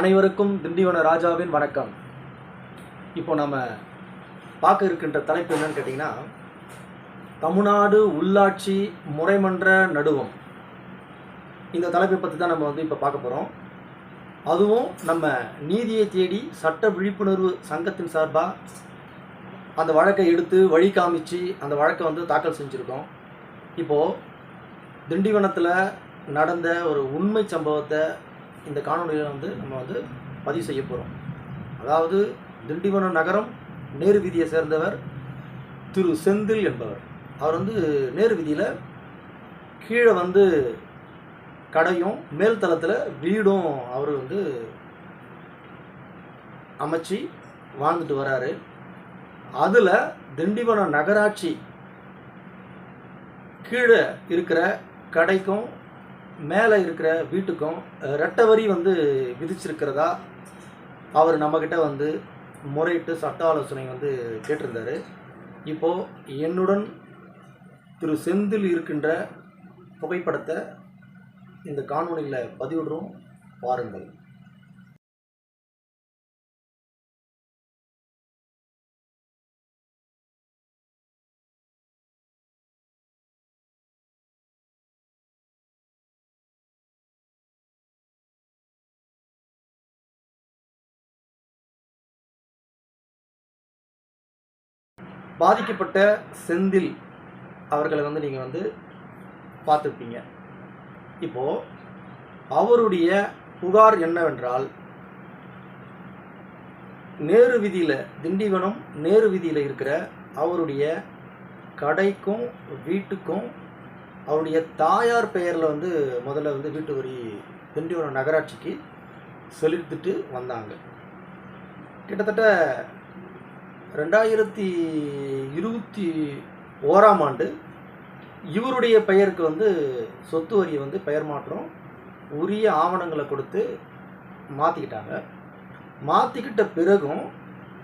அனைவருக்கும் திண்டிவன ராஜாவின் வணக்கம். இப்போ நம்ம பார்க்க இருக்கின்ற தலைப்பு என்னன்னு கேட்டிங்கன்னா தமிழ்நாடு உள்ளாட்சி முறைமன்ற நடுவம். இந்த தலைப்பை பற்றி தான் நம்ம வந்து இப்போ பார்க்க போகிறோம் அதுவும் நம்ம நீதியை தேடி சட்ட விழிப்புணர்வு சங்கத்தின் சார்பாக அந்த வழக்கை எடுத்து வழி காமிச்சு அந்த வழக்கை வந்து தாக்கல் செஞ்சுருக்கோம். இப்போது திண்டிவனத்தில் நடந்த ஒரு உண்மை சம்பவத்தை இந்த காணொலியில் வந்து நம்ம வந்து பதிவு செய்ய போகிறோம் அதாவது திண்டிவனம் நகரம் நேரு வீதியை சேர்ந்தவர் திரு செந்தில் என்பவர். அவர் வந்து நேரு வீதியில் கீழே வந்து கடையும் மேல் தளத்தில் வீடும் அவர் வந்து அமைச்சு வாழ்ந்துட்டு வராரு. அதில் திண்டிவனம் நகராட்சி கீழே இருக்கிற கடைக்கும் மேலே இருக்கிற வீட்டுக்கும் ரெட்டை வரி வந்து விதிச்சிருக்கிறதா? அவர் நம்மக்கிட்ட வந்து முறையிட்டு சட்ட ஆலோசனை வந்து கேட்டிருந்தார். இப்போது என்னுடன் திரு செந்தில் இருக்கின்ற புகைப்படத்தை இந்த காணொலியில் பதிவிடுறோம். பாருங்கள். பாதிக்கப்பட்ட செந்தில் அவர்களை வந்து நீங்கள் வந்து பார்த்துருப்பீங்க. இப்போது அவருடைய புகார் என்னவென்றால் நேரு வீதியில் திண்டிவனம் நேரு வீதியில் இருக்கிற அவருடைய கடைக்கும் வீட்டுக்கும் அவருடைய தாயார் பெயரில் வந்து முதல்ல வந்து வீட்டு வரி திண்டிவனம் நகராட்சிக்கு செலுத்திட்டு வந்தாங்க. கிட்டத்தட்ட ரெண்டாயிரத்தி இருபத்தி ஓராம் ஆண்டு இவருடைய பெயருக்கு வந்து சொத்து வரியை வந்து பெயர் மாற்றம் உரிய ஆவணங்களை கொடுத்து மாற்றிக்கிட்டாங்க மாற்றிக்கிட்ட பிறகும்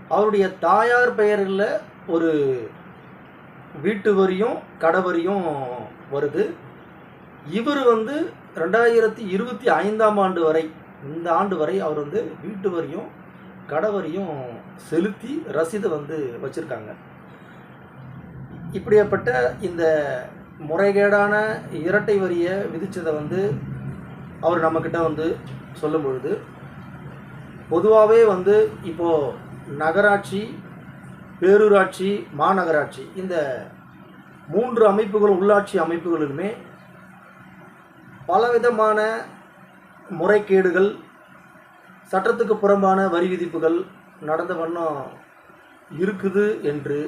அவருடைய தாயார் பெயரில் ஒரு வீட்டு வரியும் கடை வரியும் வருது. இவர் வந்து ரெண்டாயிரத்தி இருபத்தி ஐந்தாம் ஆண்டு வரை இந்த ஆண்டு வரை அவர் வந்து வீட்டு வரியும் கடை வரியும் செலுத்தி ரசீதை வந்து வச்சுருக்காங்க. இப்படியாப்பட்ட இந்த முறைகேடான இரட்டை வரியை விதித்ததை வந்து அவர் நம்மக்கிட்ட வந்து சொல்லும் பொழுது பொதுவாகவே வந்து இப்போது நகராட்சி பேரூராட்சி மாநகராட்சி இந்த மூன்று அமைப்புகளும் உள்ளாட்சி அமைப்புகளிலுமே பலவிதமான முறைகேடுகள் சட்டத்துக்கு புறம்பான வரி விதிப்புகள் நடந்த வண்ணம் இருக்குது என்று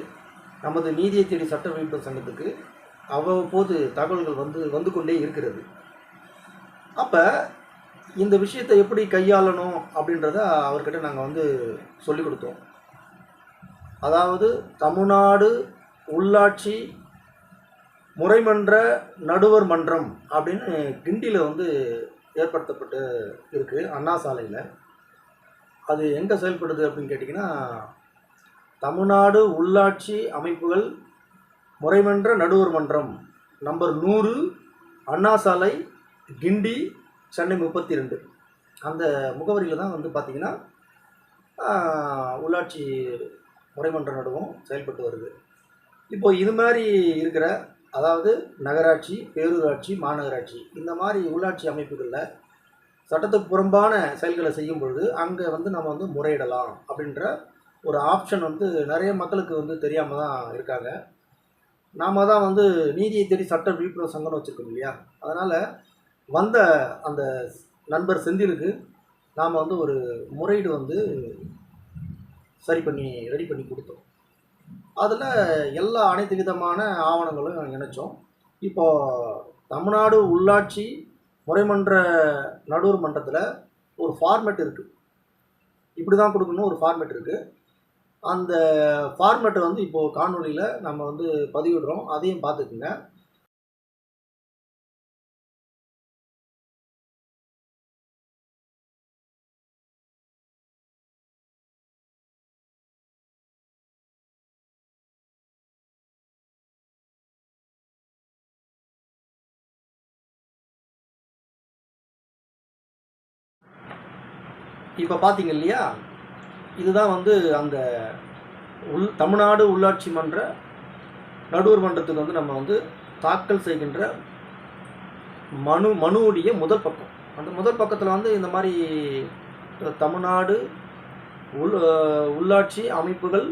நமது நீதியை தேடி சட்ட விழிப்புணர்வு சங்கத்துக்கு அவ்வப்போது தகவல்கள் வந்து வந்து கொண்டே இருக்கிறது. அப்போ இந்த விஷயத்தை எப்படி கையாளணும் அப்படின்றத அவர்கிட்ட நாங்கள் வந்து சொல்லிக் கொடுத்தோம். அதாவது தமிழ்நாடு உள்ளாட்சி முறைமன்ற நடுவர் மன்றம் அப்படின்னு கிண்டியில் வந்து ஏற்படுத்தப்பட்டு இருக்குது அண்ணா சாலையில். அது எங்கே செயல்படுது அப்படின்னு கேட்டிங்கன்னா தமிழ்நாடு உள்ளாட்சி அமைப்புகள் முறைமன்ற நடுவர் மன்றம் நம்பர் நூறு அண்ணா சாலை கிண்டி சென்னை முப்பத்தி ரெண்டு அந்த முகவரியில் தான் வந்து பார்த்திங்கன்னா உள்ளாட்சி முறைமன்ற நடுவம் செயல்பட்டு வருது. இப்போ இது மாதிரி இருக்கிற அதாவது நகராட்சி பேரூராட்சி மாநகராட்சி இந்த மாதிரி உள்ளாட்சி அமைப்புகளில் சட்டத்துக்கு புறம்பான செயல்களை செய்யும் பொழுது அங்கே வந்து நம்ம வந்து முறையிடலாம் அப்படின்ற ஒரு ஆப்ஷன் வந்து நிறைய மக்களுக்கு வந்து தெரியாமல் தான் இருக்காங்க. நாம் தான் வந்து நீதியை தேடி சட்ட விழிப்புணர்வு சங்கம்னு வச்சுருக்கோம் இல்லையா? அதனால் வந்த அந்த நண்பர் செந்திலுக்கு நாம் வந்து ஒரு முறையீடு வந்து சரி பண்ணி ரெடி பண்ணி கொடுத்தோம். அதில் எல்லா அனைத்து விதமான ஆவணங்களும் இணைச்சோம். இப்போது தமிழ்நாடு உள்ளாட்சி முறைமன்ற நடுவர் மன்றத்தில் ஒரு ஃபார்மேட் இருக்குது இப்படி தான் கொடுக்கணும் ஒரு ஃபார்மேட் இருக்குது அந்த ஃபார்மேட்டை வந்து இப்போது காணொலியில் நம்ம வந்து பதிவிடுறோம். அதையும் பார்த்துக்குங்க. இப்போ பார்த்தீங்க இல்லையா? இதுதான் வந்து அந்த உள் தமிழ்நாடு உள்ளாட்சி மன்ற நடுவர் மன்றத்துக்கு வந்து நம்ம வந்து தாக்கல் செய்கின்ற மனு மனுவுடைய முதல் பக்கம். அந்த முதல் பக்கத்தில் வந்து இந்த மாதிரி தமிழ்நாடு உள் உள்ளாட்சி அமைப்புகள்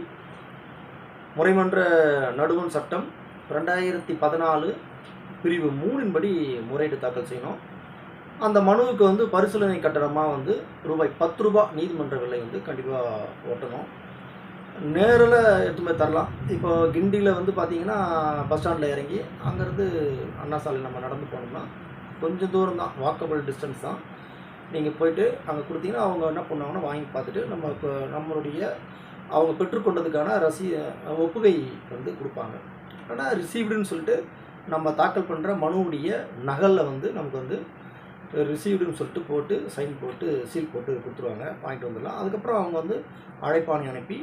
முறைமன்ற நடுவன் சட்டம் ரெண்டாயிரத்தி பதினாலு பிரிவு மூணின்படி முறையீடு தாக்கல் செய்யணும். அந்த மனுவுக்கு வந்து பரிசீலனை கட்டணமாக வந்து ரூபாய் பத்து ரூபாய் நீதிமன்ற விலை வந்து கண்டிப்பாக ஓட்டணும் நேரில் எடுத்துமே தரலாம். இப்போ கிண்டியில் வந்து பார்த்தீங்கன்னா பஸ் ஸ்டாண்டில் இறங்கி அங்கேருந்து அண்ணா சாலை நம்ம நடந்து போனோம்னா கொஞ்சம் தூரம் தான். வாக்கபிள் டிஸ்டன்ஸ் தான். நீங்கள் போயிட்டு அங்கே கொடுத்தீங்கன்னா அவங்க என்ன பண்ணுவாங்கன்னா வாங்கி பார்த்துட்டு நம்ம இப்போ நம்மளுடைய அவங்க பெற்றுக்கொண்டதுக்கான ரசி ஒப்புகை வந்து கொடுப்பாங்க. ஆனால் ரிசீவ்டுன்னு சொல்லிட்டு நம்ம தாக்கல் பண்ணுற மனுவுடைய நகலில் வந்து நமக்கு வந்து ரிசீவ்டுன்னு சொல்லிட்டு போட்டு சைன் போட்டு சீல் போட்டு கொடுத்துருவாங்க. வாங்கிட்டு வந்துடலாம். அதுக்கப்புறம் அவங்க வந்து அழைப்பாணி அனுப்பி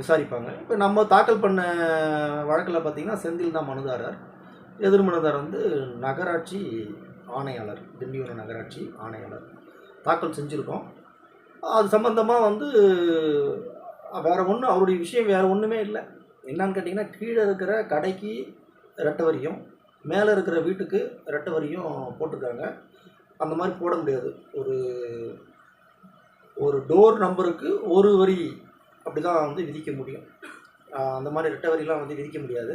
விசாரிப்பாங்க. இப்போ நம்ம தாக்கல் பண்ண வழக்கில் பார்த்திங்கன்னா செந்தில் தான் மனுதாரர். எதிர் மனுதாரர் வந்து நகராட்சி ஆணையாளர் திண்டிவனம் நகராட்சி ஆணையாளர். தாக்கல் செஞ்சுருக்கோம். அது சம்மந்தமாக வந்து வேறு ஒன்றும் அவருடைய விஷயம் வேறு ஒன்றுமே இல்லை. என்னன்னு கேட்டிங்கன்னா கீழே இருக்கிற கடைக்கு ரெட்டவரியும் மேலே இருக்கிற வீட்டுக்கு ரெட்டை வரியும் போட்டிருக்காங்க. அந்த மாதிரி போட முடியாது. ஒரு ஒரு டோர் நம்பருக்கு ஒரு வரி அப்படி தான் வந்து விதிக்க முடியும். அந்த மாதிரி ரெட்டை வரிலாம் வந்து விதிக்க முடியாது.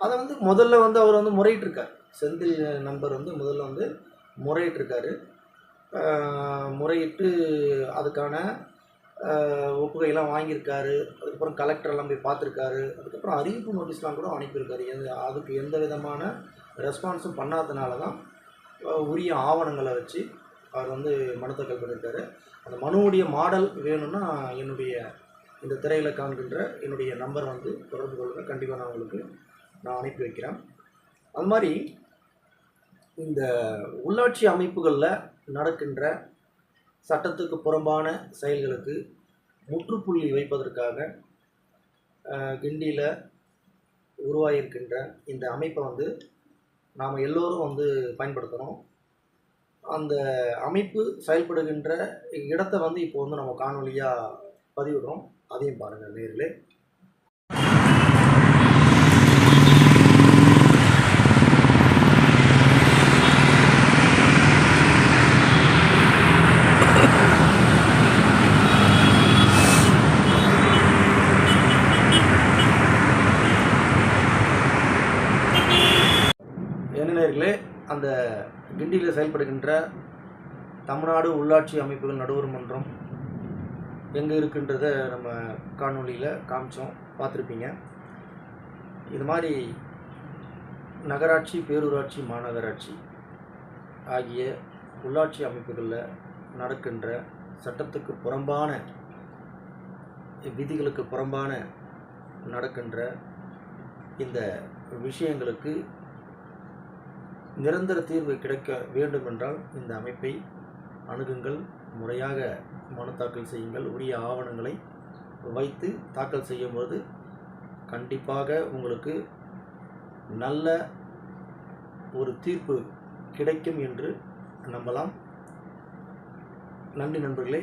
அதை வந்து முதல்ல வந்து அவர் வந்து முறையிட்டிருக்கார். செந்தில் நம்பர் வந்து முதல்ல வந்து முறையிட்டிருக்காரு. முறையிட்டு அதுக்கான ஒப்புகையெல்லாம் வாங்கியிருக்காரு. அதுக்கப்புறம் கலெக்டர் எல்லாம் போய் பார்த்துருக்காரு. அதுக்கப்புறம் அறிவிப்பு நோட்டீஸ்லாம் கூட அனுப்பியிருக்காரு. எது அதுக்கு எந்த விதமான ரெஸ்பான்ஸும் பண்ணாதனால தான் உரிய ஆவணங்களை வச்சு அவர் வந்து மனு தாக்கல் பண்ணியிருக்காரு. அந்த மனுவுடைய மாடல் வேணும்னா என்னுடைய இந்த திரையில் காண்கின்ற என்னுடைய நம்பர் வந்து தொடர்பு கொள்ளுங்க. கண்டிப்பாக நான் உங்களுக்கு நான் அனுப்பி வைக்கிறேன். அது மாதிரி இந்த உள்ளாட்சி அமைப்புகளில் நடக்கின்ற சட்டத்துக்கு புறம்பான செயல்களுக்கு முற்றுப்புள்ளி வைப்பதற்காக கிண்டியில் உருவாகியிருக்கின்ற இந்த அமைப்பை வந்து நாம் எல்லோரும் வந்து பயன்படுத்தணும் அந்த அமைப்பு செயல்படுகின்ற இடத்தை வந்து இப்போ வந்து நம்ம காணொலியாக பதிவிடுறோம். அதையும் பாருங்கள் நேரில் என்ன நேர்களே அந்த கிண்டியில் செயல்படுகின்ற தமிழ்நாடு உள்ளாட்சி அமைப்புகள் நடுவர் மன்றம் எங்கே இருக்குன்றத நம்ம காணொலியில் காமிச்சோம் பார்த்துருப்பீங்க. இது மாதிரி நகராட்சி பேரூராட்சி மாநகராட்சி ஆகிய உள்ளாட்சி அமைப்புகளில் நடக்கின்ற சட்டத்துக்கு புறம்பான விதிகளுக்கு புறம்பான நடக்கின்ற இந்த விஷயங்களுக்கு நிரந்தர தீர்வு கிடைக்க வேண்டுமென்றால் இந்த அமைப்பை அணுகுங்கள் முறையாக மனு தாக்கல் செய்யுங்கள். உரிய ஆவணங்களை வைத்து தாக்கல் செய்யும்போது கண்டிப்பாக உங்களுக்கு நல்ல ஒரு தீர்ப்பு கிடைக்கும் என்று நம்பலாம். நன்றி நண்பர்களே.